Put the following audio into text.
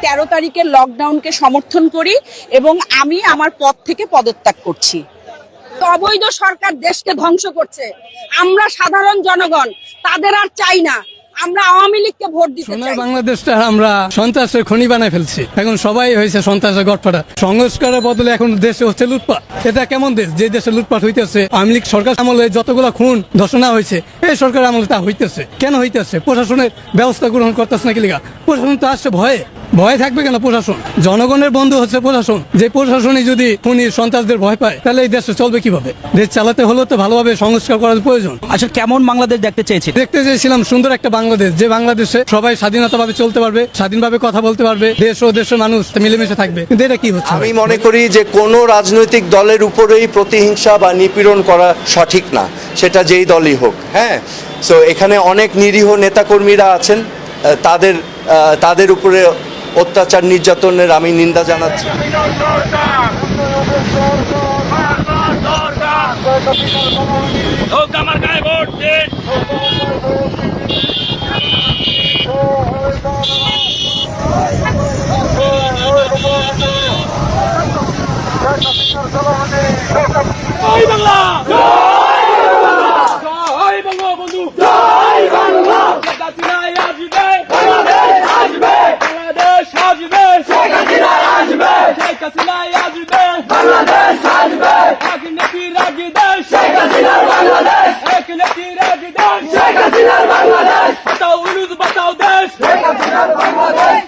আমি তেরো তারিখের লকডাউনকে সমর্থন করি এবং আমি আমার পদ থেকে পদত্যাগ করছি। অবৈধ সরকার দেশকে ধ্বংস করছে। আমরা সাধারণ জনগণ তাদের আর চাই না। আমরা আওয়ামী লীগকে ভোট দিতে চাই। বাংলাদেশটা আমরা সন্ত্রাসের খনি বানায় ফেলছি। এখন সবাই হয়েছে সন্ত্রাসের গটপাটা সংস্কারের বদলে এখন দেশে হচ্ছে লুটপাট। এটা কেমন দেশ? যে দেশে লুটপাট হইতেছে আওয়ামী লীগ সরকার আমলে যতগুলো খুন ধর্ষণা হয়েছে এই সরকার আমলে তা হইতেছে। কেন হইতেছে? প্রশাসনের ব্যবস্থা গ্রহণ করতেছে নাকি লিগা? প্রশাসন তো আসছে ভয়ে। ভয় থাকবে কেন প্রশাসন? জনগণের বন্ধু হচ্ছে প্রশাসন। যে প্রশাসনই যদি খুনি সন্ত্রাসদের ভয় পায় তাহলে এই দেশে চলবে কীভাবে? দেশ চালাতে হলেও তো ভালোভাবে সংস্কার করার প্রয়োজন। আসলে কেমন বাংলাদেশ দেখতে চেয়েছি দেখতে চেয়েছিলাম সুন্দর একটা বাংলাদেশ যে বাংলাদেশে সবাই স্বাধীনতাভাবে চলতে পারবে স্বাধীনভাবে কথা বলতে পারবে দেশ ও দেশের মানুষ মিলেমিশে থাকবে। কিন্তু এটা কি হচ্ছে? আমি মনে করি যে কোনো রাজনৈতিক দলের উপরেই প্রতিহিংসা বা নিপীড়ন করা সঠিক না। সেটা যেই দলই হোক হ্যাঁ? সো এখানে অনেক নিরীহ নেতাকর্মীরা আছেন তাদের তাদের উপরে অত্যাচার নির্যাতনের আমি নিন্দা জানাচ্ছি। বাংলা জয় বঙ্গবন্ধু জয় বাংলা শেখ হাসিনাই আসবে বাংলাদেশ আসবে বাংলাদেশ আসবে শেখ হাসিনাই আসবে শেখ হাসিনাই আসবে। বাংলাদেশ আসবে। এক নেতি রাগি দেশ। শেখ হাসিনার বাংলাদেশ। এক নেতি রাগি দেশ। শেখ হাসিনার বাংলাদেশ। বাঁচাও উলুজ বাঁচাও দেশ। শেখ হাসিনার বাংলাদেশ।